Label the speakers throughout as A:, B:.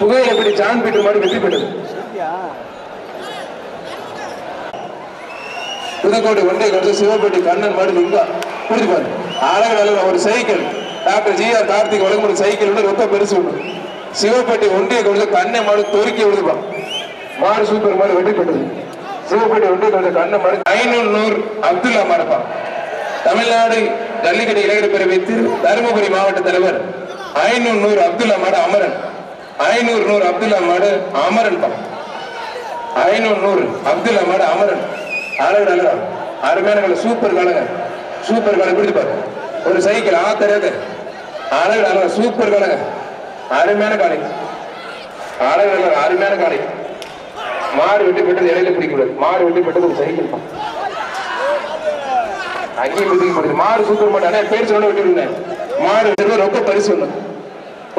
A: புகையில படி John Peter மாடு வெற்றி பெற்றது? புதுக்கோட்டை ஒன்றை கொடுத்து சிவப்பேட்டை கண்ணன் மாடு லிங்கா புரிஞ்சு பாரு. அழகு அழகு ஒரு cycle doctor G R Karthik வழங்கும் ஒரு சைக்கிள் ஒன்று ரொம்ப பெருசு ஒன்று சிவப்பேட்டை ஒன்றிய கொடுத்து கண்ணை மாடு தொறுக்கி விடுதுப்பா மாடு சூப்பர் மாடு வெற்றி பெற்றது. சிவப்பேட்டை ஒன்றிய கொடுத்து கண்ணை மாடு ஐநூறு அப்துல்லா மாடுப்பா தமிழ்நாடு ஜல்லிக்கட்டு இளைஞர் பேரவை திரு தருமபுரி மாவட்ட தலைவர் ஐநூறு நூறு அப்துல்லா மாடு அமரன். ஐநூறு நூறு அப்துல்லா மாடு அமரன் பா. ஐநூறு நூறு அப்துல்லா மாடு அமரன். அழகு அழகா. அருமையான காலை சூப்பர் காலங்க சூப்பர் காலை பிடிச்சு பாரு. ஒரு சைக்கிள் ஆத்தரது அழகு அழகா சூப்பர் காலங்க அருமையான காலை அழகு அழகா அருமையான காலை மாடு வெட்டி பெற்றது இடையில பிடிக்கூடாது மாடு வெட்டி பெற்றது ஒரு சைக்கிள் அங்கேயும் பிடிக்க முடியுது மாடு சூப்பர் மாட்டேன் பேர் சொன்ன வெட்டி மாடு ரொம்ப பரிசு ஒன்று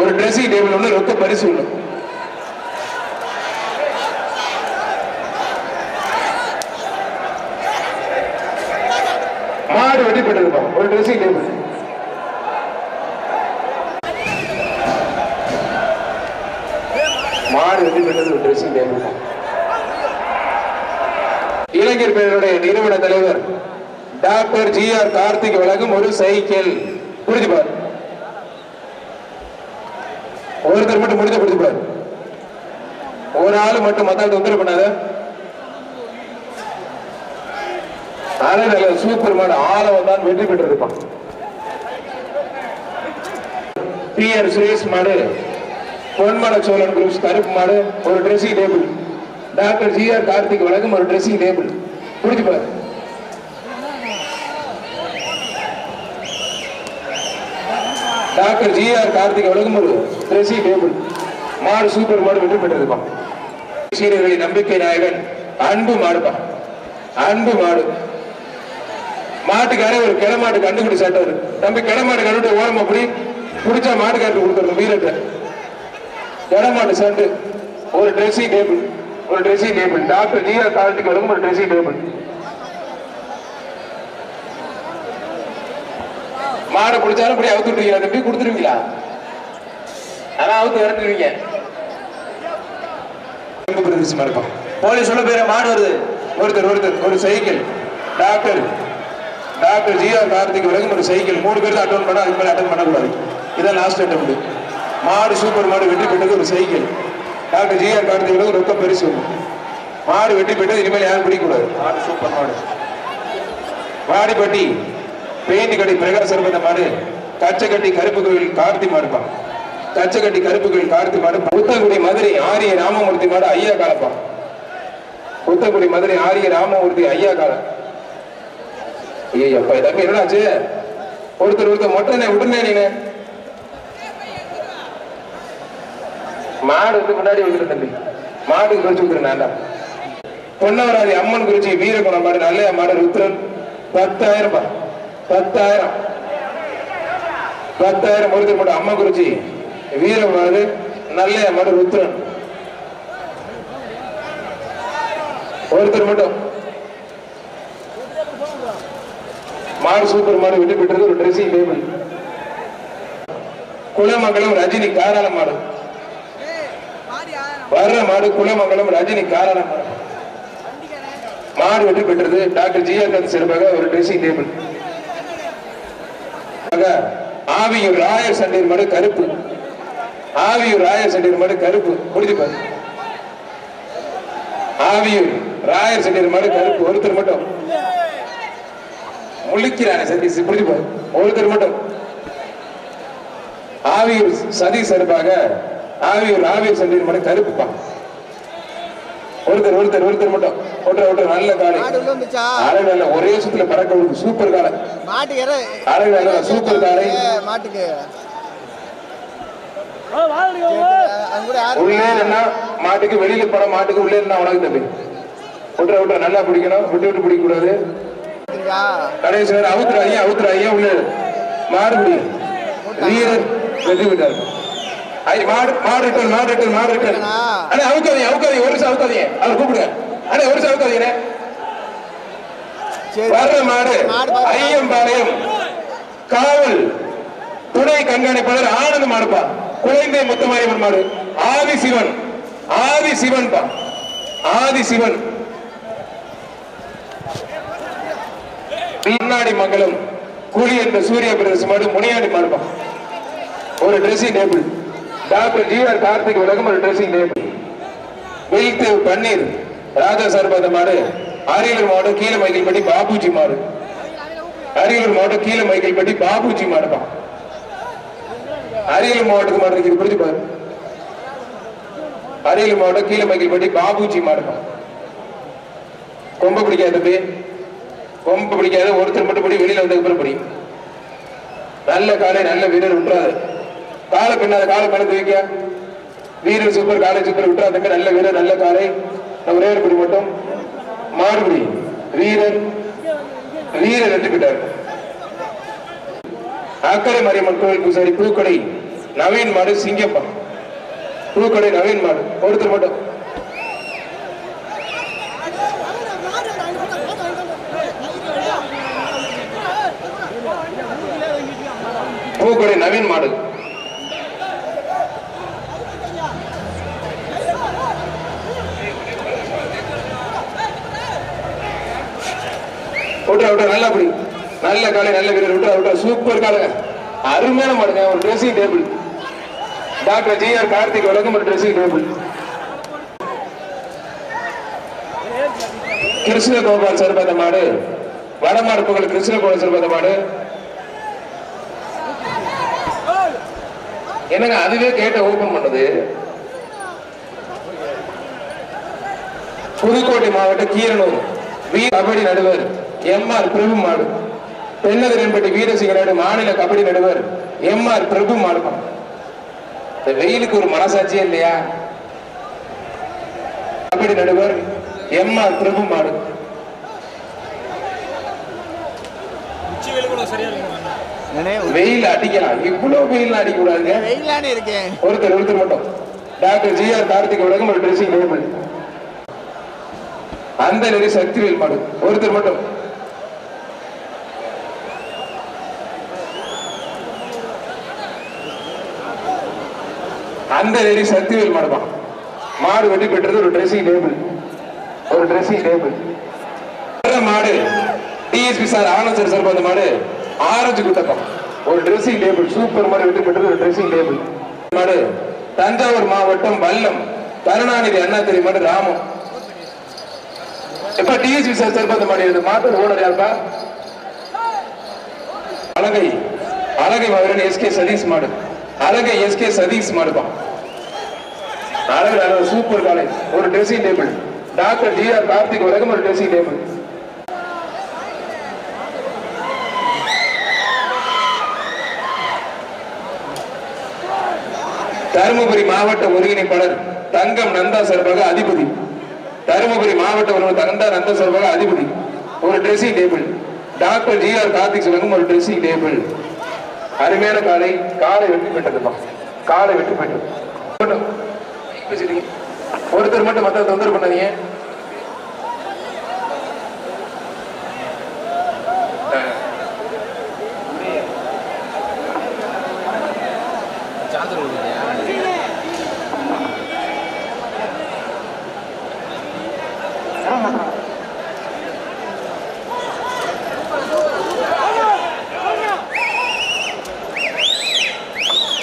A: ஒரு ட்ரெஸ்ஸிங் டேபிள் ஒன்று ரொக்க பரிசு ஒண்ணு மாடு வெட்டி பெற்றிருப்போம் ஒரு ட்ரெஸ்ஸிங் டேபிள் மாடு வெட்டிப்பட்டது ஒரு ட்ரெஸ்ஸிங் டேபிள் இளைஞர் பேருடைய நிறுவன தலைவர் டாக்டர் ஜி ஆர் கார்த்திக் வழங்கும் ஒரு சைக்கிள். புரிஞ்சு ஒருத்தர் மட்டும் முடிஞ்ச புரிஞ்சு ஒரு ஆள் மட்டும் மத்தாள் தொந்தரவு பண்ணாத. அழகு சூப்பர் மாடு ஆள வந்தான் வெற்றி பெற்றிருப்பான். பி ஆர் சுரேஷ் மாடு பொன்மல சோழன் குரூப்ஸ் கருப்பு மாடு ஒரு dressing table doctor G R Karthik வழக்கம் ஒரு ட்ரெஸ்ஸிங் டேபிள் புடிச்சு பாரு டாக்டர் ஜி ஆர் கார்த்திக் வழங்கும்போது ஒரு டேபிள் மாடு சூப்பர் மாடு வெற்றி பெற்றிருப்பான் சீரர்களின் நம்பிக்கை நாயகன் அன்பு மாடுப்பா. அன்பு மாடு. மாட்டுக்காரே ஒரு கிளமாட்டு கண்டுபிடி சாட்டாரு. தம்பி கிளமாட்டு மாடு கண்டுபிடி ஓரமா அப்படி பிடிச்சா மாட்டுக்காரருக்கு கொடுத்துருங்க வீரத்தை கிளமாட்டு சண்டு ஒரு ட்ரெஸ்ஸிங் டேபிள் ஒரு dressing table doctor G R Karthik வழங்கும் ஒரு ட்ரெஸ்ஸிங் டேபிள் மாடை பிடிச்சாலும் இப்படி அவுத்து விட்டுருவீங்களா தம்பி? கொடுத்துருவீங்களா? அதான் அவுத்து பிரதேசமா இருப்பான்
B: போலீஸ் சொல்ல பேர மாடு வருது.
A: ஒருத்தர் ஒருத்தர் ஒரு cycle. Doctor. Doctor G R Karthik வரைக்கும் ஒரு சைக்கிள். மூணு பேர் அட்டன் பண்ண அதுக்கு மேலே அட்டன் பண்ணக்கூடாது. இதான் லாஸ்ட் அட்டம் மாடு சூப்பர் மாடு வெற்றி பெற்றது ஒரு சைக்கிள். டாக்டர் ஜிஆர் கார்த்திக் வரைக்கும் ரொம்ப பெருசு. மாடு வெற்றி பெற்றது இனிமேல் யாரும் பிடிக்கக்கூடாது. மாடு சூப்பர் மாடு. வாடிப்பட்டி. பெயிண்ட் கட்டி பிரகாசம் மாடு கச்சக்கட்டி கருப்பு கோயில் கார்த்தி மாடுப்பா கச்சக்கட்டி கருப்பு கோயில் கார்த்தி மாடு புத்தகுடி மதுரை ஆரிய ராமமூர்த்தி மாடு ஐயா காலப்பா புத்தகுடி மதுரை ஆரிய ராமமூர்த்தி ஐயா காலம் ஐயப்பா தம்பி என்னாச்சு ஒருத்தர் ஒருத்தர் மொட்டனே விட்டுனே நீங்க மாடு வந்து முன்னாடி வந்துரு தம்பி. மாடு குறிச்சு விட்டுரு நான்டா பொன்னவராதி அம்மன் குறிச்சி வீரகுணம் மாடு நல்ல மாடு ருத்ரன். பத்தாயிரம் ரூபாய். பத்தாயிரம். பத்தாயிரம் ஒருத்தர் மட்டும் அம்மா குறிச்சி வீர மாடு நல்ல மாடு ருத்ரன்? ஒருத்தர் மட்டும். மாடு சூப்பர் மாடு விட்டு பெற்றது ஒரு ட்ரெஸ்ஸிங் டேபிள் குலமங்கலம் ரஜினி காராள மாடு. வர்ற மாடு குலமங்கலம் ரஜினி காராள மாடு. மாடு விட்டு பெற்றது டாக்டர் ஜிஆர் சிறப்பாக ஒரு ட்ரெஸ்ஸிங் டேபிள் ஆவியூர் ராயர் சண்டீர் மடு கருப்பு. ஆவியூர் ராயர் சண்டீர் மடு கருப்பு. முடிஞ்சு ஆவியூர் ராயர் சண்டீர் மடு கருப்பு. ஒருத்தர் மட்டும். முழிக்கிறானே சதீஷ். புரிஞ்சு ஒருத்தர் மட்டும். ஆவியூர் சதீஷ் சார்பாக ஆவியூர் ஆவியூர் சண்டீர் மடு கருப்புப்பா. ஒருத்தர் ஒருத்தர் ஒருத்தர் மட்டும். ஒருத்தர் ஒருத்தர் நல்ல காலை அழகு நல்ல ஒரே சுத்துல பறக்க விடுது. சூப்பர் காலை
C: மாட்டுக்கு
A: அழகு நல்ல சூப்பர் காலை
C: மாட்டுக்கு.
A: உள்ளே மாட்டுக்கு வெளியில போன மாட்டுக்கு உள்ளே நின்னா உனக்கு தம்பி விட்டுற விட்டுற நல்லா பிடிக்கணும். விட்டு விட்டு பிடிக்க கூடாது? கடைசி அவுத்துறாங்க அவுத்துறாங்க உள்ள. மாடு பிடி வீரர் வெற்றி விட்டார். ஐ மாடு மாடு ரிட்டன் மாடு மாடு அண்ணா அவுக்காதீங்க அவுக்காதீங்க ஒரு நிமிஷம் அவுக்காதீங்க. அவர் கூப்பிடுங்க. அண்ணா ஒரு நிமிஷம் அவுக்காதீங்க வர்ற மாடு. ஐயம்பாளையம். காவல் துணை கண்காணிப்பாளர் ஆனந்த் மாடுப்பா. குழந்தை முத்தமாரியம்மன் மாடு. ஆதி சிவன் ஆதி சிவன் பா ஆதி சிவன் பின்னாடி மங்கலம் கூலி என்ற சூரிய பிரதேச மாடு முனியாடி மாடுப்பா. ஒரு dressing table doctor G R Karthik விலகுமல் ஒரு ட்ரெஸ்ஸிங் டேபிள் வெயித்து பன்னீர் ராஜா சர்பந்த மாடு அரியலூர் மாவட்டம் கீழ மைக்கேல்பட்டி பாபுஜி மாடு. அரியலூர் மாவட்டம் கீழ மைக்கேல்பட்டி பாபுஜி மாடுப்பா. அரியலூர் மாவட்டத்துக்கு மாடு இருக்குது புரிஞ்சு பாரு. அரியலூர் மாவட்டம் கீழ மைக்கேல்பட்டி பாபுஜி மாடுப்பா. கொம்ப பிடிக்காத பே கொம்ப பிடிக்காத ஒருத்தர் மட்டும் படி வெளியில வந்ததுக்கு அப்புறம் படி. நல்ல காலை நல்ல வீரர் விட்டுறாது காலை பின்னால காலை மேல தூக்க வீரர் சூப்பர் காலை சூப்பர் விட்டுறாதுங்க நல்ல வீரர் நல்ல காலை. நம்ம ஒரே ஒரு மட்டும். மாறுபடி. வீரர் வீரர் எடுத்துக்கிட்டார். அக்கரை மரியம்மன் கோவில் பூசாரி பூக்கடை நவீன் மாடு சிங்கப்பா. பூக்கடை நவீன் மாடு. ஒருத்தர் மட்டும். பூக்கடை நவீன் மாடு. விட்றா விட்றா நல்லா அப்படி நல்ல காலை நல்ல வீரர். விட்றா விட்றா. சூப்பர் காலை. அருமையான மாடுங்க ஒரு dressing table doctor G R Karthik வழங்கும் ஒரு ட்ரெஸ்ஸிங் டேபிள் கிருஷ்ண கோபால் சிறப்பாத மாடு. வடமாடு புகழ் கிருஷ்ண கோபால் சிறப்பாத மாடு. என்னங்க அதுவே கேட்ட ஓபன் பண்ணுது? புதுக்கோட்டை மாவட்டம் கீரனூர். வீ கபடி நடுவர். எம் ஆர் பிரபு மாடு. தென்னதிரன்பட்டி வீரசிங்க நாடு மாநில கபடி நடுவர் எம் ஆர் பிரபு மாடுப்பான் இந்த வெயிலுக்கு ஒரு மனசாட்சியே இல்லையா? கபடி நடுவர் எம் ஆர் பிரபு மாடு.
C: நானே
A: வெயில் அடிக்கலாம். இவ்வளவு வெயில் அடிக்க கூடாதுங்க ஒருத்தர் ஒருத்தர் மட்டும். டாக்டர் ஜி ஆர் கார்த்திக் உலகம் ஒரு ட்ரெஸ்ஸிங் அந்த நெறி சக்திவேல் மாடு. ஒருத்தர் மட்டும். அந்த லேடி சக்திவேல் மாடுதான் மாடு வெட்டி பெற்றது ஒரு ட்ரெஸ்ஸிங் டேபிள் ஒரு ட்ரெஸ்ஸிங் டேபிள் மாடு. DSP sir Anand sir sir அந்த மாடு ஆரஞ்சு குட்டப்பம் ஒரு ட்ரெஸ்ஸிங் டேபிள் சூப்பர் மாடு வெட்டி பெற்றது ஒரு ட்ரெஸ்ஸிங் டேபிள் மாடு தஞ்சாவூர் மாவட்டம் வல்லம் கருணாநிதி அண்ணா தெரிய மாடு ராமம். இப்ப டிஎஸ்பி சார் சார் அந்த மாடு இந்த மாட்டு ஓனர் யாருப்பா? அழகை. அழகை மகன் எஸ்கே சதீஷ் மாடு. அழகை எஸ்கே சதீஷ் மாடுப்பா அழகு அழகு சூப்பர் காலை ஒரு dressing table doctor G R Karthik வரைக்கும் ஒரு ட்ரெஸ்ஸிங் டேபிள் தருமபுரி மாவட்ட ஒருங்கிணைப்பாளர் தங்கம் நந்தா சார்பாக அதிபதி. தருமபுரி மாவட்ட ஒருவர் தங்கந்தா நந்தா சார்பாக அதிபதி. ஒரு dressing table doctor G R Karthik சொல்லுங்க ஒரு ட்ரெஸ்ஸிங் டேபிள் அருமையான காலை. காலை வெட்டி பெற்றதுப்பா காலை வெட்டி போயிட்டு ஒருத்தர் மட்டும் மற்ற தொந்தரவு பண்ணாதீங்க.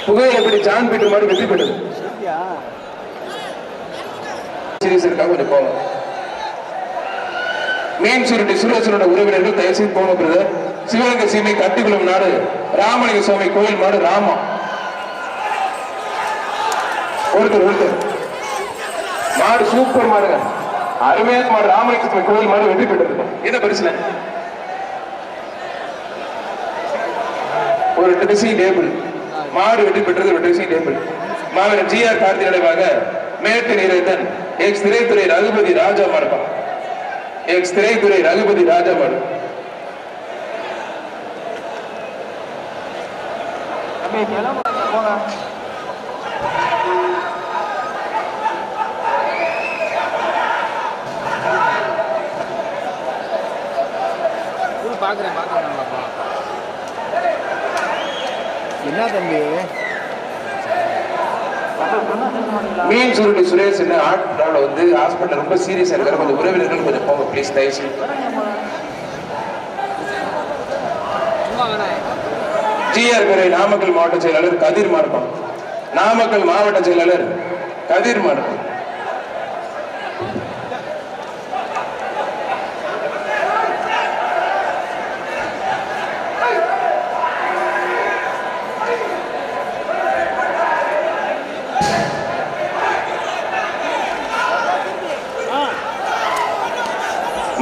A: புகையில எப்படி ஜான் பீட்டர் மாதிரி வெற்றி பெற்றது? சீரியஸ் இருக்கா கொஞ்சம் போங்க மீன் சுருட்டி சுரேசனோட உறவினர்கள் தயவு செய்து போங்க பிரதர் சிவகங்கை சீமை கட்டிக்குளம் நாடு ராமலிங்க சுவாமி கோயில் மாடு ராமா. ஒருத்தர் ஒருத்தர். மாடு சூப்பர் மாடுங்க. அருமையான மாடு ராமலிங்க சுவாமி கோயில் மாடு வெற்றி பெற்றது. என்ன பரிசுல? ஒரு ட்ரெஸ்ஸிங் டேபிள் மாடு வெற்றி பெற்றது ஒரு டேபிள் மாவீரன் ஜி ஆர் கார்த்தி நினைவாக மேட்டு நீரேதன் எக்ஸ் திரைத்துறை ரகுபதி ராஜா மாடுப்பா எக்ஸ் திரைத்துறை ரகுபதி ராஜா மாடு.
B: பாக்குறேன்
C: என்ன தம்பி?
A: மீன் சுருட்டி சுரேஷ் என்ன ஆட்டோட வந்து ஹாஸ்பிட்டல் ரொம்ப சீரியஸா இருக்காரு. கொஞ்சம் உறவினர்கள் கொஞ்சம் போங்க ப்ளீஸ் தயவுசெய்து. ஜிஆர் பிறை நாமக்கல் மாவட்ட செயலாளர் கதிர் மார்பம் நாமக்கல் மாவட்ட செயலாளர் கதிர் மார்பம்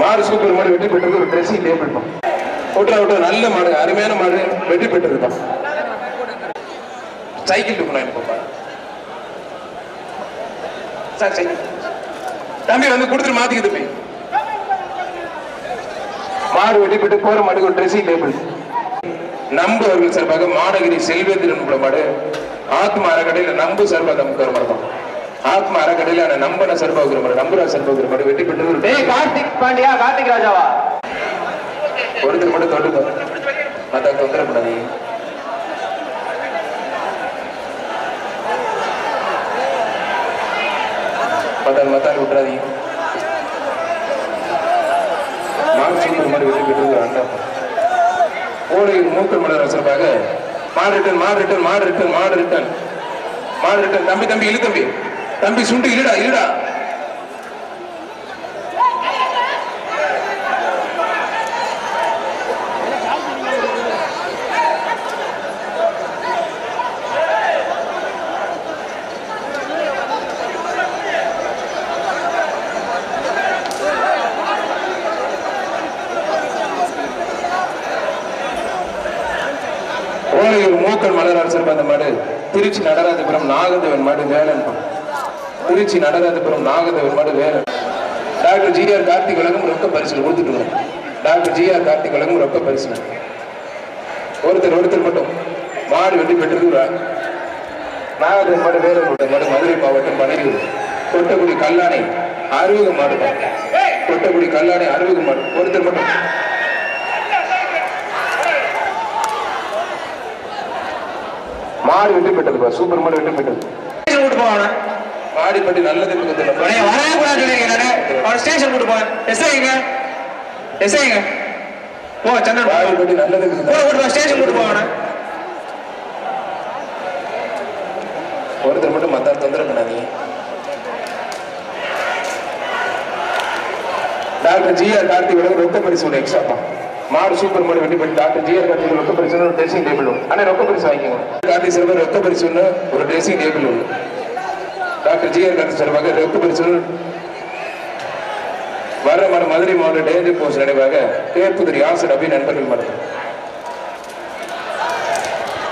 A: மாடு சூப்பர் மாடு வச்சு பெற்றது ஒரு ட்ரெஸ்ஸிங் விட்றா விட்றா நல்ல மாடு அருமையான மாடு வெற்றி பெற்றிருக்கோம் சைக்கிள் இருக்கணும் எனக்கு சார் சைக்கிள். தம்பி வந்து கொடுத்துட்டு மாத்திக்க தம்பி மாடு வெட்டி போட்டு போற மாட்டுக்கு ஒரு ட்ரெஸ்ஸிங் டேபிள் நம்பு அவர்கள் சார்பாக மாடகிரி செல்வேந்திரன் உள்ள மாடு ஆத்ம அறக்கடையில் நம்பு சார்பாக நமக்கு ஒரு மாடு ஆத்ம அறக்கடையில் நம்பன சார்பாக ஒரு மாடு நம்புரா சார்பாக ஒரு மாடு வெட்டி பெற்றது
B: டேய் கார்த்திக் பாண்டியா கார்த்திக் ராஜாவா?
A: ஒருத்தர் மட்டும் தொட்டு மத்த தொந்தரவு பண்ணாதீங்க. மத்தால் மத்தால் விட்டுறாதீங்க. மாடு சூப்பர் மாதிரி வெற்றி பெற்றது அண்டா ஓடி மூக்கல் மலர் வச்சிருப்பாங்க மாடு ரிட்டன் மாடு ரிட்டன் மாடு ரிட்டன் மாடு ரிட்டன் மாடு ரிட்டன் தம்பி தம்பி இழு தம்பி. தம்பி சுண்டு இழுடா இழுடா. ஓலையூர் மூக்கல் மலரார் அந்த மாடு. திருச்சி நடராஜபுரம் நாகதேவன் மாடு வேலன் திருச்சி நடராஜபுரம் நாகதேவன் மாடு Velan. Doctor G R Karthik வழங்கும் ரொக்க பரிசு கொடுத்துட்டு டாக்டர் ஜி ஆர் கார்த்திக் வழங்கும் ரொக்க பரிசு ஒருத்தர் ஒருத்தர் மட்டும் மாடு வெட்டி பெற்றது நாகதேவன் மாடு வேலன் மாடு மதுரை மாவட்டம் பனையூர். கொட்டக்குடி கல்லானை அறுபது மாடு கொட்டக்குடி கல்லானை அறுபது மாடு. ஒருத்தர் மட்டும். மாடு வெற்றி பெற்றது சூப்பர் மாடு வெற்றி பெற்றது.
B: போவானா
A: மாடிப்பட்டி நல்லது
B: வரவே கூடாது சொல்லிருக்கேன் அவன் ஸ்டேஷன் கூட்டு போவேன் எஸ்ஐங்க எஸ்ஐங்க போ சந்திரன். போ.
A: மாடிப்பட்டி நல்லது
B: கூட கூட்டு போ ஸ்டேஷன் கூட்டு போவானா
A: ஒருத்தர் மட்டும் மத்த தொந்தரவு பண்ணாதீங்க. டாக்டர் ஜிஆர் கார்த்திக் விட ரொக்க பரிசு எக்ஸ்ட்ராப்பா மாடு சூப்பர் மாடு வெட்டி போய் டாக்டர் ஜிஆர் கார்த்திக் ரொக்க பரிசு ஒரு ட்ரெஸ்ஸிங் டேபிள் உண்டு. ஆனால் ரொக்க பரிசு வாங்கிக்கோங்க. கார்த்திக் சிறுவர் ரொக்க பரிசு ஒரு ட்ரெஸ்ஸிங் டேபிள் உண்டு. டாக்டர் ஜிஆர் கார்த்திக் சார்பாக ரொக்க பரிசு ஒன்று வர மர மதுரை மாவட்ட டேஞ்சர் போஸ்ட் நினைவாக கேப்புதிரி ஆசர் அபி நண்பர்கள் மருத்துவம்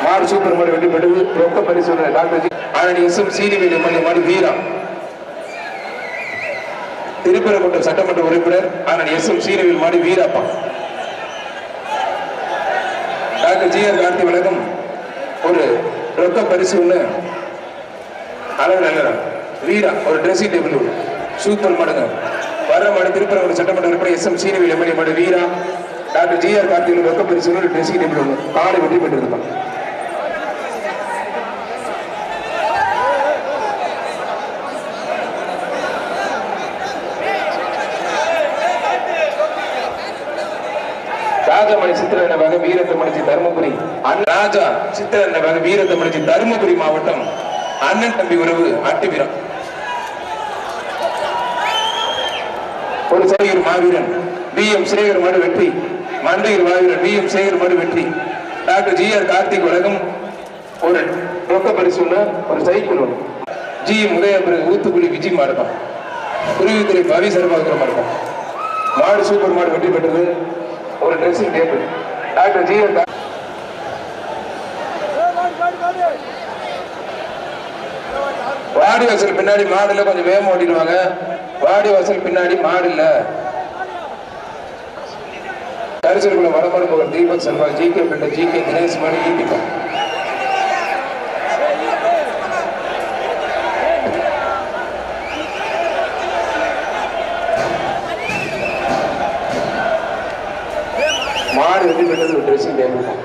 A: மாடு சூப்பர் மாடு வெட்டி பெற்றது ரொக்க பரிசு டாக்டர் ஜி. ஆனடி எஸ்எம் சீனிவேலி மணி மாடு வீரா. திருப்பரங்குன்றம் சட்டமன்ற உறுப்பினர் ஆனால் எஸ் எம் சீனவில் மாடி வீராப்பா. டாக்டர் ஜி ஆர் கார்த்தி வழங்கும் ஒரு ரொக்க பரிசு ஒன்று அழகு நல்ல வீரா ஒரு ட்ரெஸ்ஸிங் டேபிள் ஒன்று சூப்பர் மடங்கு வர மாடு திருப்பரங்குன்றம் சட்டமன்ற உறுப்பினர் எஸ் எம் சீனவில் எம்எல்ஏ மாடு வீரா. டாக்டர் ஜி ஆர் கார்த்தி ரொக்க பரிசு ஒரு ட்ரெஸ்ஸிங் டேபிள் ஒன்று காலை வெற்றி பெற்றிருப்பான் ராஜமணி சித்திரன் வகை வீரத்தமிழ்ச்சி தருமபுரி. அண்ணன் ராஜா சித்திரன் வகை வீரத்தமிழ்ச்சி தருமபுரி மாவட்டம் அண்ணன் தம்பி உறவு அட்டுவீரம். ஒரு சேகர் மாவீரன் பி எம் சேகர் மடு வெற்றி மண்டையர் மாவீரன் பி எம் சேகர் மடு வெற்றி டாக்டர் ஜி ஆர் கார்த்திக் உலகம் ஒரு ரொக்க பரிசு ஒரு சைக்கிள் ஒன்று. ஜி எம் ஊத்துக்குழி விஜய் மாடுதான் குருவித்துறை பவி சர்பாகிற மாடுதான் மாடு சூப்பர் மாடு வெற்றி பெற்றது. ஒரு dressing table doctor G R வாடி வாசல் பின்னாடி மாடு இல்லை கொஞ்சம் வேகம் ஓட்டிடுவாங்க வாடி வாசல் பின்னாடி மாடு இல்லை கரிசல்குள்ள வடமடு Deepak Selva G K Pillai G K Dinesh Mani ஈட்டிப்பா மாடு வெட்டி பெற்றது ஒரு ட்ரெஸ்ஸிங் டேபிள் தான்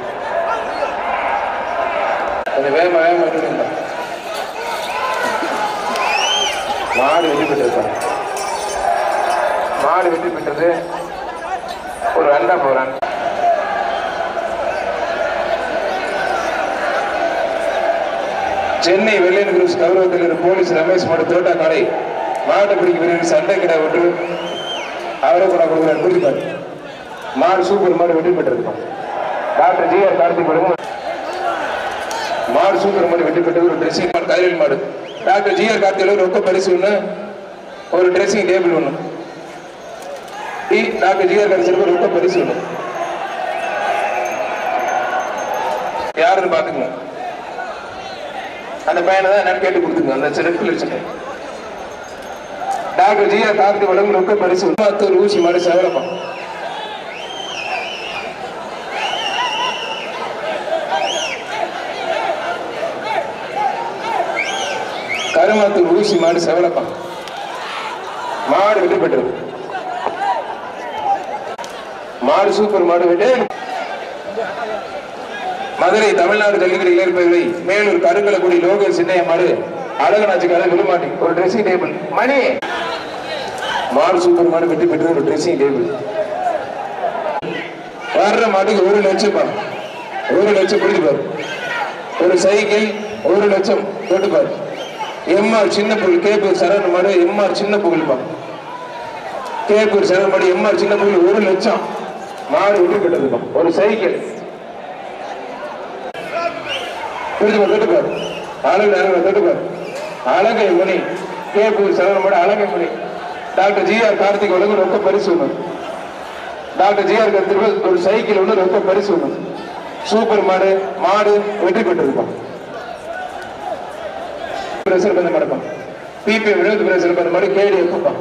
A: கொஞ்சம் வேகமா வேகமா விட்டுடுங்க மாடு வெற்றி பெற்றிருப்பாங்க மாடு வெற்றி பெற்றது ஒரு ரன் தான் போறான் சென்னை வெள்ளையன் குரூப்ஸ் கௌரவத்தில் இருக்கும் போலீஸ் ரமேஷ் மாடு தோட்டா காலை மாவட்ட பிடிக்கும் வீரர் சண்டை கிடா ஒன்று. அவரை கூட கொடுக்குறாரு. புரிஞ்சுப்பாரு மாடு சூப்பர் மாடு வெற்றி பெற்றிருக்கோம் டாக்டர் ஜி ஆர் கார்த்திக் வழங்கும் மாடு சூப்பர் மாடு வெற்றி பெற்றது ஒரு ட்ரெஸ்ஸிங் மாடு கைரல் மாடு. டாக்டர் ஜி ஆர் கார்த்திக் ரொக்க பரிசு ஒன்று ஒரு ட்ரெஸ்ஸிங் டேபிள் ஒன்று டி டாக்டர் ஜி ஆர் கார்த்திக் ரொக்க பரிசு ஒன்று யாருன்னு பார்த்துக்கணும் அந்த பையனை தான் என்னன்னு கேட்டு கொடுத்துங்க அந்த சிறப்பில் வச்சுட்டேன். டாக்டர் ஜி ஆர் கார்த்திக் வழங்கும் ரொக்க பரிசு ஒன்று ஊசி மாடு செவலப்பா கருமாத்தூர் ஊசி மாடு செவலப்பான் மாடு வெற்றி பெற்றது. மாடு சூப்பர் மாடு வெற்றி மதுரை தமிழ்நாடு ஜல்லிக்கட்டு இளைஞர்களை மேலூர் கருங்கலக்குடி லோக சின்னைய மாடு அழகனாச்சிக்கார விழுமாட்டி ஒரு ட்ரெஸ்ஸிங் டேபிள் மணி! மாடு சூப்பர் மாடு வெற்றி பெற்றது ஒரு ட்ரெஸ்ஸிங் டேபிள் வர்ற மாட்டுக்கு ஒரு லட்சம் பா ஒரு லட்சம் பிடிச்சு பாரு ஒரு சைக்கிள் ஒரு லட்சம் போட்டு பாரு எம்ஆர் சின்ன புகழ் கேப்பூர் சரண மாடு எம்ஆர் சின்ன புகழ்ப்பா கேப்பூர் சரண மாடு எம்ஆர் சின்ன புகழ் ஒரு லட்சம். மாடு வெற்றி பெற்றதுப்பா ஒரு சைக்கிள். பிடிச்சு பாரு தொட்டு பாரு அழகு அழகு தொட்டு அழகை முனி. கேப்பூர் சரண மாடு அழகை முனி. டாக்டர் ஜி ஆர் கார்த்திக் உலகம் ரொக்க பரிசு ஒன்று. டாக்டர் ஜி ஆர் கார்த்திக் ஒரு சைக்கிள் ஒன்று ரொக்க பரிசு ஒன்று. சூப்பர் மாடு மாடு வெற்றி பெற்றதுப்பா பெற்றிருப்பான் பிரசர் பண்ண மாட்டப்பான் பிபி வினோத் பிரசர் பண்ண மாதிரி கேடி எடுப்பான்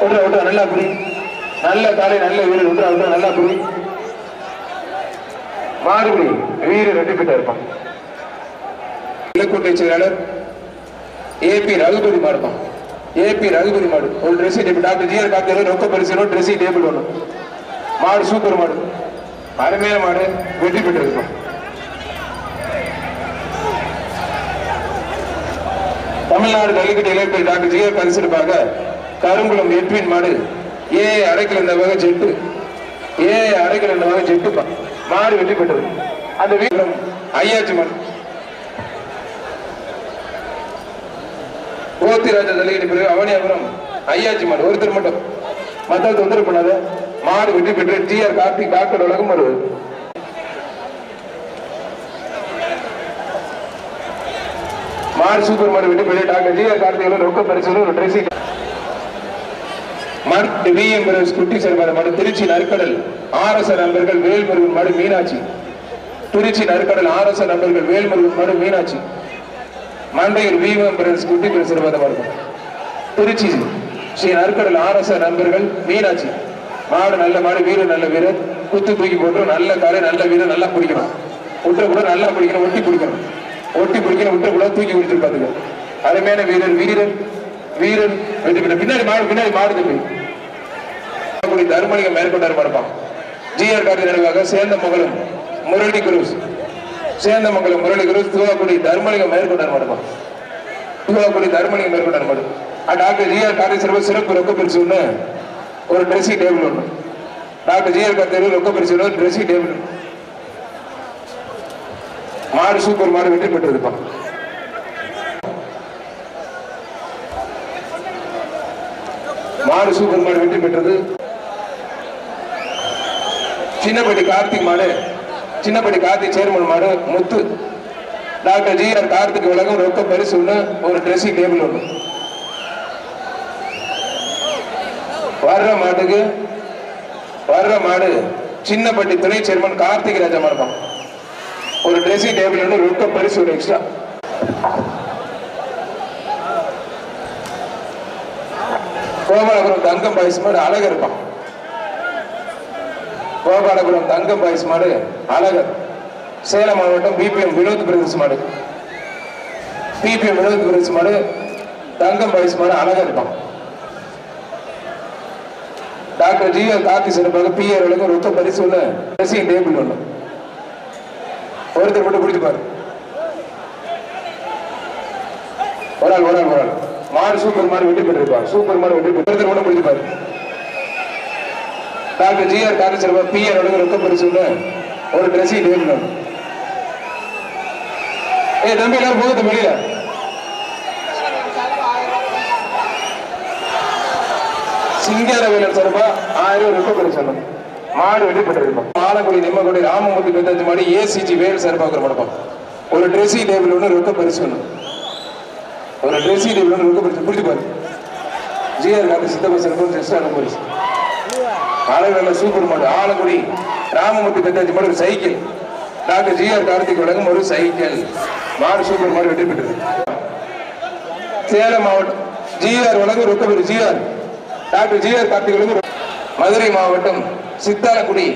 A: விட்ற விட்ற நல்லா புரி நல்ல காலை நல்ல வீரர். விட்ற விட்ற நல்லா புரி மாறுபடி வீரர் ரெண்டு கிட்ட இருப்பான் இலக்கோட்டை செயலாளர் ஏபி ரகுபதி மாடுப்பான் ஏபி ரகுபதி மாடு. ஒரு dressing table doctor G R doctor ரொக்க பரிசு ட்ரெஸ்ஸிங் டேபிள் ஒன்று மாடு சூப்பர் மாடு. அருமையான மாடு. வெற்றி பெற்றிருப்பான் தமிழ்நாடு ஜல்லிக்கட்டு இளைஞர் doctor G R Karungulam Edwin மாடு ஏ அரைக்கல் இந்த வகை செட்டு ஏ அரைக்கல் இந்த வகை ஜெட்டு மாடு வெற்றி பெற்றது. அந்த வீரம் ஐயாச்சி மாடு. கோத்திராஜ ஜல்லிக்கட்டு பிறகு அவனியாபுரம் ஐயாச்சி மாடு. ஒருத்தர் மட்டும். மத்தவத்தை தொந்தரவு பண்ணாத. மாடு வெற்றி பெற்று டி ஆர் கார்த்திக் டாக்டர் உலகம் வருவது. மாடு சூப்பர் மாடு விட்டு பெற்று டாக்டர் ஜி ஆர் ரொக்க பரிசு ஒரு ட்ரெஸ்ஸிங் மாடு விஎம் குட்டி சேர்மாத மாடு திருச்சி நற்கடல். ஆர்எஸ் நண்பர்கள் வேல்முருகன் மாடு மீனாட்சி. திருச்சி நற்கடல் ஆர்எஸ் நண்பர்கள் வேல்முருகன் மாடு மீனாட்சி. மண்டையூர் விஎம் குட்டி சேர்மாத மாடு. திருச்சி ஸ்ரீ நற்கடல் ஆர்எஸ் நண்பர்கள் மீனாட்சி. மாடு நல்ல மாடு வீரர் நல்ல வீரர். குத்து தூக்கி போட்டு நல்ல காரை நல்ல வீரர் நல்லா பிடிக்கணும் விட்டுற கூட நல்லா பிடிக்கணும் ஒட்டி பிடிக்கணும் ஒட்டி குடிக்கிற விட்டுற கூட தூக்கி குடிச்சு பாத்துக்க. அருமையான வீரர் வீரர் வீரர் வெற்றி பெற்ற பின்னாடி மாடு பின்னாடி மாடு தம்பி. மேற்கொண்டாரு தர்மலிங்கம் மேற்கொண்டார் ஆர் ஜிஆர் கார்டு நினைவாக மகளும் முரளி குரூஸ். சேந்தமங்கலம் முரளி குரூஸ் தூவாக்குடி தர்மலிங்கம் மேற்கொண்டார் மறுப்பான் தூவாக்குடி தர்மலிங்கம் மேற்கொண்டார் மறு டாக்டர் ஜிஆர் கார்டு சிறப்பு சிறப்பு ரொக்க பிரிச்சு ஒன்று ஒரு ட்ரெஸ்ஸிங் டேபிள் ஒன்று டாக்டர் ஜிஆர் கார்டு ரொக்க பிரிச்சு ஒன்று ட்ரெஸ்ஸிங் டேபிள் மாடு சூப்பர் மாடு வெற்றி பெற்றிருப்பான் மாடு சூப்பர் மாடு வெற்றி பெற்றது. சின்னப்பட்டி கார்த்திக் மாடு சின்னப்பட்டி கார்த்திக் சேர்மன் மாடு முத்து. டாக்டர் ஜி ஆர் கார்த்திக் உலகம் ரொக்க பரிசு ஒன்று ஒரு ட்ரெஸ்ஸிங் டேபிள் ஒன்று வர்ற மாட்டுக்கு வர்ற மாடு சின்னப்பட்டி துணை சேர்மன் கார்த்திக் ராஜா மாடுப்பான் ஒரு ட்ரெஸ்ஸிங் டேபிள் ஒன்று ரொக்க பரிசு ஒரு எக்ஸ்ட்ரா கோபாலபுரம் தங்கம் பாய்ஸ் மாடு அழகு இருப்பான் கோபாலபுரம் தங்கம் பாய்ஸ் மாடு அழகர். சேலம் மாவட்டம் பிபிஎம் வினோத் பிரதேச மாடு. பிபிஎம் வினோத் பிரதேச மாடு தங்கம் பாய்ஸ் மாடு அழகர் இருப்பான் டாக்டர் ஜி ஆர் சிறப்பாக பிஆர் உலகம் ரொக்க பரிசு ஒன்று ட்ரெஸ்ஸிங் டேபிள் ஒன்று ஒருத்தர் மட்டும் பிடிச்சு பாரு. ஒரு ஆள் ஒரு ஆள் ஒரு ஆள் மாடு சூப்பர் மாடு வெற்றி பெற்றிருப்பார் சூப்பர் மாடு வெற்றி பெற்று ஒண்ணு முடிச்சுப்பாரு டாக்டர் ஜிஆர் காரணம் பி ஆர் ரொக்க பரிசு ஒரு ட்ரெஸ்ஸிங் டேபிள் ஏய் தம்பி எல்லாரும் போகுது வெளியில. சிங்கார வேலர் சார்பா ஆயிரம் ரூபாய் ரொக்க பரிசு மாடு வெற்றி பெற்றிருப்பான் மாலக்குடி நிம்மக்குடி ராமமூர்த்தி பெத்தாச்சு மாடி ஏசிஜி வேல் சார்பாக மடப்பம் ஒரு ட்ரெஸ்ஸிங் டேபிள் ஒன்று ரொக்க பரிசு ஒன்று ஒரு ட்ரெஸ்ஸிங் டேபிள் ஒன்று ரொக்க பரிசு. புரிஞ்சு பாரு. ஜிஆர் காந்தி சித்தப்ப சிறப்பு எக்ஸ்ட்ரா போலீஸ் அழகு சூப்பர் மாடு. ஆலக்குடி ராமமூர்த்தி பெத்தாச்சு மாடு ஒரு சைக்கிள். டாக்டர் ஜிஆர் கார்த்திக் வழங்கும் ஒரு சைக்கிள். மாடு சூப்பர் மாடு வெற்றி பெற்றது சேலம் மாவட்டம். ஜிஆர் வழங்கும் ரொக்கபெரு G R doctor G R Karthik வழங்கும் மதுரை மாவட்டம் Sithalakudi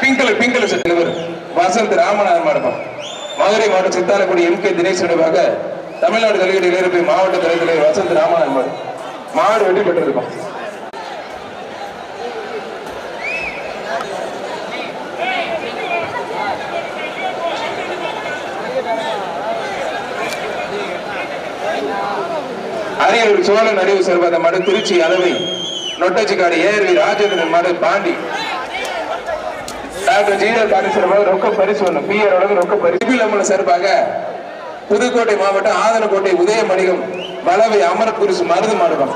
A: pink colour pink colour Vasanth Ramanathan மாவட்டம். மதுரை மாவட்டம் சித்தாலக்குடி எம். கே. தினேஷ் நினைவாக தமிழ்நாடு தலைவர்கள் இளைஞர் மாவட்ட தலைவர் வசந்த் ராமநாதன் மாடு மாடு வெற்றி பெற்றிருக்கும். அரியலூர் சோழன் அறிவு செல்வத மடு திருச்சி அளவை நொட்டச்சிக்காடு ஏர்வி ராஜேந்திரன் மடு பாண்டி டாக்டர் ஜீரர் காரணமாக ரொக்க பரிசு ஒன்று பிஆர் உலக ரொக்க பரிசு நம்மள சார்பாக புதுக்கோட்டை மாவட்டம் ஆதனக்கோட்டை உதயமணிகம் வளவை அமர் குருசு மருது மாடுகம்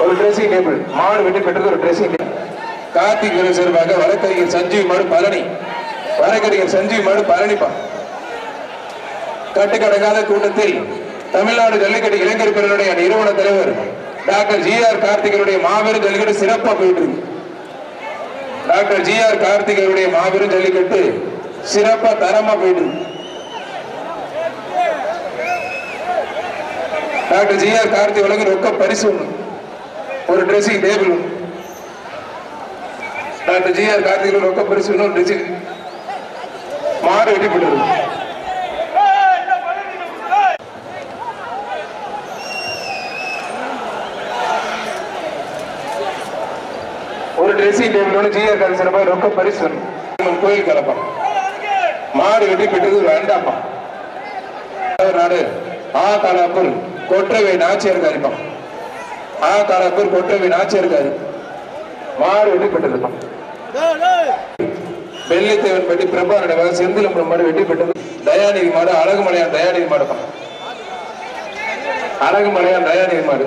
A: ஒரு ட்ரெஸ்ஸிங் டேபிள் மாடு வெட்டி பெற்றது ஒரு ட்ரெஸ்ஸிங் டேபிள் கார்த்திக் வீரர் சார்பாக வழக்கறிஞர் சஞ்சீவ் மடு பழனி வழக்கறிஞர் சஞ்சீவ் மடு பழனிப்பா கட்டுக்கடங்காத கூட்டத்தில் தமிழ்நாடு ஜல்லிக்கட்டு இளைஞர் பெருடைய நிறுவன தலைவர் டாக்டர் ஜி ஆர் கார்த்திகனுடைய மாபெரும் ஜல்லிக்கட்டு சிறப்பா போயிட்டு இருக்கு. டாக்டர் ஜி ஆர் கார்த்திகனுடைய மாபெரும் ஜல்லிக்கட்டு சிறப்பா தரமா போயிட்டு இருக்கு. டாக்டர் ஜி ஆர் கார்த்தி வழங்கும் ரொக்க பரிசு ஒண்ணு. ஒரு ட்ரெஸ்ஸிங் டேபிள் ஒண்ணு. டாக்டர் ஜி ஆர் கார்த்திக் ரொக்க பரிசு இன்னொரு ஒரு ட்ரெஸ்ஸிங் மாடு வெட்டி ட்ரெஸ்ஸிங் டேபிள்னு ஜிஆர் கார்டு போய் ரொக்க பரிசு ஒண்ணு. கோயில் கலப்பம் மாடு வெட்டி பெற்றது ஒரு நாடு. ஆ காலாப்பூர். கொற்றவை நாச்சியார் காரிப்பா ஆ காலாப்பூர் கொற்றவை நாச்சியார் காரி. மாடு வெட்டி பெற்றதுப்பா வெள்ளித்தேவன் பட்டி பிரபா நினைவாக செந்திலம்பரம் மாடு வெட்டி பெற்றது. தயாநிதி மாடு அழகுமலையான் தயாநிதி மாடுப்பா அழகுமலையான் தயாநிதி மாடு.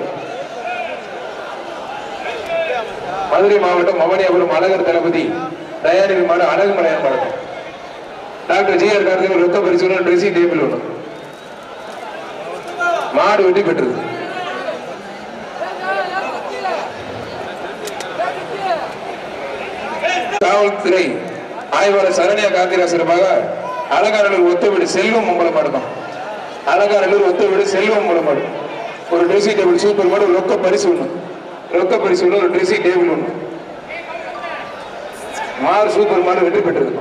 A: மதுரை மாவட்டம் மவனியாபுரம் அழகர் தளபதி தயாரிப்பு மாடு அழகுமலையான் மாடு டாக்டர் ஜி ஆர் கார்த்திக் ரத்த பரிசோதனை ட்ரெஸ்ஸிங் டேபிள் ஒன்று. மாடு வெட்டி பெற்றது. காவல்துறை ஆய்வாளர் சரண்யா காந்திரா சிறப்பாக அலங்காநல்லூர் ஒத்தவீடு செல்வம் மூலம் மாடுதான் அலங்காநல்லூர் ஒத்தவீடு செல்வம் மூலம் மாடு ஒரு ட்ரெஸ்ஸிங் டேபிள் சூப்பர் மாடு ஒரு ரொக்க பரிசு ஒன்று. ரொக்க பரிசு ஒரு ட்ரெஸ்ஸிங் டேபிள் ஒன்று மார் சூப்பர் மாடு வெற்றி பெற்றது.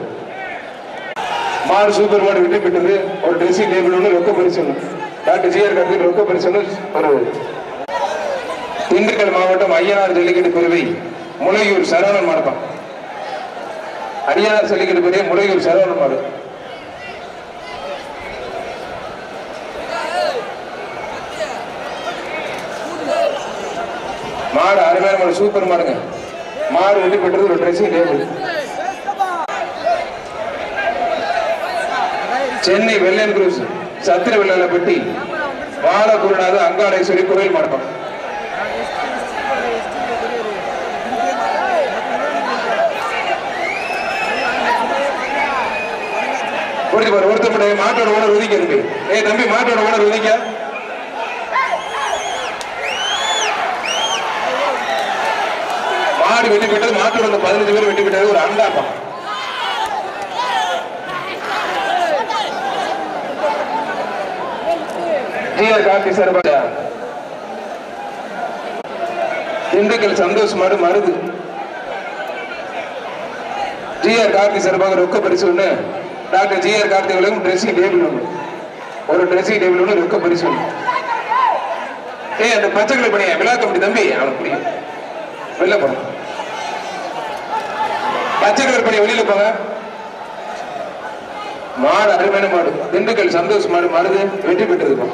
A: மார் சூப்பர் மாடு வெற்றி பெற்றது ஒரு ட்ரெஸ்ஸிங் டேபிள் ஒன்று ரொக்க பரிசு ஒன்று டாக்டர் ஜிஆர் கார்த்திக் ரொக்க பரிசு ஒன்று ஒரு திண்டுக்கல் மாவட்டம் ஐயனார் ஜல்லிக்கட்டு பிரிவை முளையூர் சரவணன் மாவட்டம் அரியானார் ஜல்லிக்கட்டு பிரிவை முளையூர் சரவணன் மாவட்டம் மாடு அருமையான மாடு சூப்பர் மாடுங்க மாடு வெட்டி பெற்றது ஒரு dressing table Chennai Vellaiyan cruise சத்திர வெள்ளாளப்பட்டி பாலகுருநாத அங்காளேஸ்வரி கோயில் மாடுப்பான் புரிஞ்சு பாரு ஒருத்தர் மாட்டோட ஓனர் ஒதுக்கி இருக்கு. ஏ தம்பி மாட்டோட ஓனர் ஒதுக்க மாடு வெட்டி விட்டது மாட்டோட அந்த பதினஞ்சு பேர் வெட்டி விட்டது ஒரு அண்டாப்பா. ஜிஆர் கார்த்தி சார்பாக. திண்டுக்கல் சந்தோஷ் மாடு மருது. ஜிஆர் கார்த்தி சார்பாக ரொக்க பரிசு ஒண்ணு. டாக்டர் ஜிஆர் கார்த்தி அவர்களுக்கும் ட்ரெஸ்ஸிங் டேபிள் ஒண்ணு. ஒரு ட்ரெஸ்ஸிங் டேபிள் ஒண்ணு ரொக்க பரிசு ஒண்ணு. ஏய் அந்த பச்சை கலர் விழா கமிட்டி தம்பி. அவனுக்கு பிடிக்கும் வெளில போனோம் பச்சை கலர் படி வெளியில போங்க. மாடு அருமையான மாடு. திண்டுக்கல் சந்தோஷ் மாடு மாடுது. வெற்றி பெற்றிருக்கும்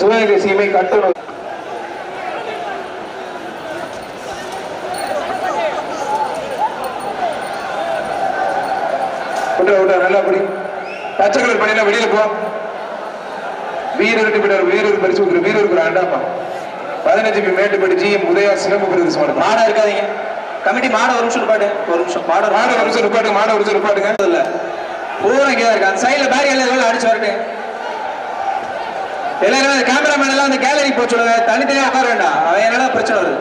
A: சிவகங்கை சீமை கட்டணம். விட்டு விட்டு நல்லா படி. பச்சை கலர் பண்ணினா வெளியில போ. வீரர் வெட்டி விட்டார் வீரர் பரிசு கொடுக்குற வீரருக்கு ஒரு ஆண்டாமா பதினஞ்சு பி மேட்டுப்படி ஜிஎம் உதயா சிறப்பு பிரதேசம் மாடு
B: மாடா இருக்காதீங்க. கமிட்டி மாட ஒரு நிமிஷம் பாட்டு ஒரு நிமிஷம். மாட
A: மாடு ஒரு நிமிஷம் நிப்பாட்டுங்க மாடு ஒரு நிமிஷம் நிப்பாட்டுங்க.
B: இல்ல பூரா இங்கே இருக்கு. அந்த சைடுல பேரி எல்லாம் அடிச்சு வரட்டு. எல்லாரும் கேமராமேன் எல்லாம் அந்த கேலரி போக சொல்லுங்க. தனித்தனியா உட்கார வேண்டாம். அவன் என்னடா பிரச்சனை வருது?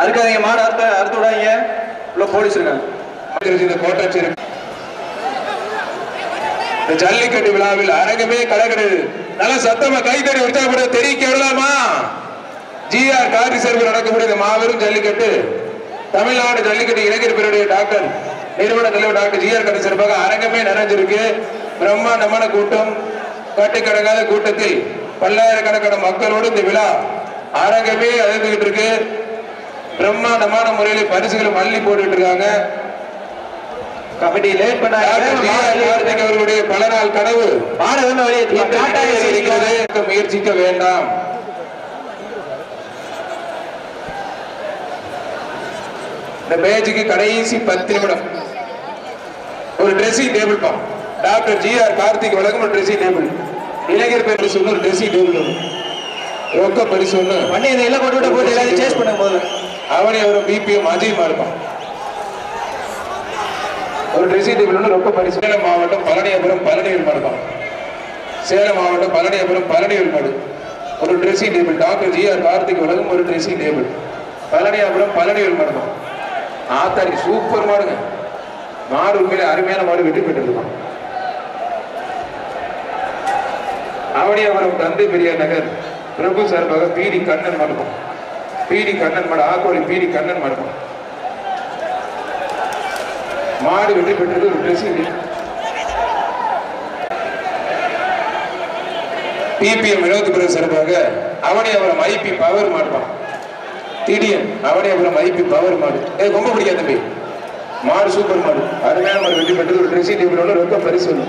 B: அறுக்காதீங்க மாடு அறுத்து அறுத்து விடாதீங்க. உள்ள போலீஸ் இருக்காங்க.
A: இந்த கோட்டாட்சியர் இந்த ஜல்லிக்கட்டு விழாவில் அரங்கமே கலக்கிறது நல்ல சத்தமா கைத்தறி உற்சாகப்பட தெரிவிக்க விடலாமா? ஜிஆர் காரி சேர்வு நடக்கக்கூடிய மாபெரும் ஜல்லிக்கட்டு தமிழ்நாடு ஜல்லிக்கட்டு இளைஞர் பேருடைய டாக்டர் நிறுவன தலைவர் டாக்டர் ஜிஆர் காரி சார்பாக அரங்கமே நிறைஞ்சிருக்கு. பிரம்மாண்டமான கூட்டம் கட்டுக்கடங்காத கூட்டத்தில் பல்லாயிரக்கணக்கான மக்களோடு இந்த விழா அரங்கமே அழைந்துகிட்டு இருக்கு. பிரம்மாண்டமான முறையில் பரிசுகளை மல்லி போட்டுட்டு இருக்காங்க.
B: கமிட்டி லேட்
A: அவர்களுடைய பல நாள் கனவு. முயற்சிக்க வேண்டாம். இந்த பேஜுக்கு கடைசி பத்து நிமிடம். ஒரு ட்ரெஸ்ஸிங் டேபிள் பா டாக்டர் ஜி ஆர் கார்த்திக் வழங்கும் ஒரு ட்ரெஸ்ஸிங் டேபிள் இளைஞர் பேர் ஒன்று ஒரு ட்ரெஸ்ஸிங் டேபிள் ரொக்க பரிசு ஒன்று
B: வண்டி இந்த எல்லாம் கொண்டு விட்டு போட்டு எல்லாத்தையும் சேஸ் பண்ணுங்க முதல்ல
A: அவனே ஒரு பிபிஎம் அஜய்மா இருப்பான் ஒரு ட்ரெஸ்ஸிங் டேபிள் ஒன்று ரொம்ப பரிசு. சேலம் மாவட்டம் பழனியபுரம் பழனியூர் மாடுப்பான் சேலம் மாவட்டம் பழனியபுரம் பழனியூர் மாடு. ஒரு dressing table doctor G R Karthik வழங்கும் ஒரு ட்ரெஸ்ஸிங் டேபிள் பழனியாபுரம் பழனியூர் மாடுப்பான் ஆத்தாடி சூப்பர் மாடுங்க. மாடு உண்மையிலே அருமையான மாடு வெற்றி பெற்றிருக்கான். அவனியாபுரம் தந்தை பெரியார் நகர். பிரபு சார்பாக பீடி கண்ணன் மாடுப்பான் பீடி கண்ணன் மாடு ஆக்கோடி பீடி கண்ணன் மாடுப்பான் மாடு வெற்றி பெற்றது ஒரு ட்ரெஸ்ஸிங் பிபிஎம் வினோத் பிரபு சார்பாக அவனியாபுரம் ஐபி பவர் மாடுப்பான் அவனே அப்புறம் மதிப்பு பவர் மாடு. ஏ ரொம்ப பிடிக்காது தம்பி. மாடு சூப்பர் மாடு. அருமையான மாடு வெற்றி பெற்றது. ஒரு ட்ரெஸ்ஸிங் டேபிளோட ரொம்ப பரிசு. ஒன்று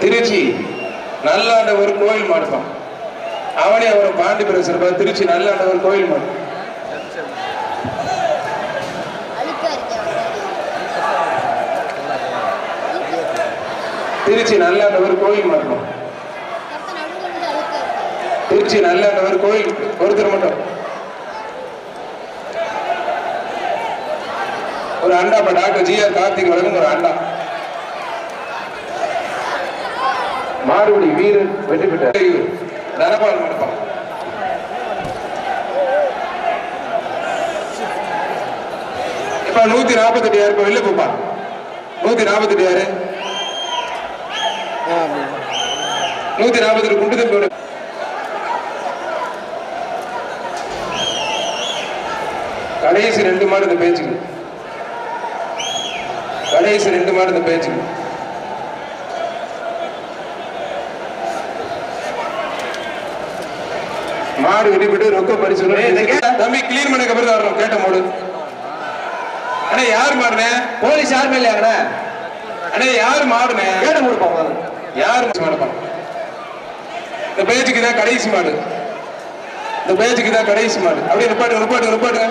A: திருச்சி நல்லாண்டவர் கோயில் மாடுப்பான் அவனே அவரும் பாண்டி சிறப்பாக திருச்சி நல்லாண்டவர் கோயில் மாடு. திருச்சி நல்லாண்டவர் கோயில் மாடுப்பான் திருச்சி நல்லாண்டவர் கோயில் ஒருத்தர் மட்டும். ஒரு அண்டா இப்ப டாக்டர் ஜி ஆர் கார்த்திக் வழங்கும் ஒரு அண்டா. மாறுபடி வீரர் வெற்றி பெற்றார் தனபால் மடப்பான் இப்ப நூத்தி நாற்பத்தி எட்டு யாரு வெளில போப்பா. நூத்தி நாற்பத்தி எட்டு நூத்தி நாற்பத்தி எட்டு குண்டு தம்பி கடைசி ரெண்டு மாடு இந்த பேச்சுக்கு. கடைசி ரெண்டு மாடு இந்த பேச்சுக்கு. மாடு வெடிபட்டு ரொக்க பரிசு தம்பி கிளீன் பண்ண அப்புறம் தான் வரணும் கேட்ட மாடு. அண்ணே யார் மாடுனே
B: போலீஸ் யாருமே இல்லையாங்கண்ணே?
A: அண்ணே யார் மாடுனே
B: கேட்டு கொடுப்போம் முதல்ல
A: யார் மாடுப்பா இந்த பேச்சுக்கு தான் கடைசி மாடு. இந்த பேச்சுக்கு தான் கடைசி மாடு. அப்படியே நிப்பாட்டுங்க நிப்பாட்டுங்க நிப்பாட்டுங்க.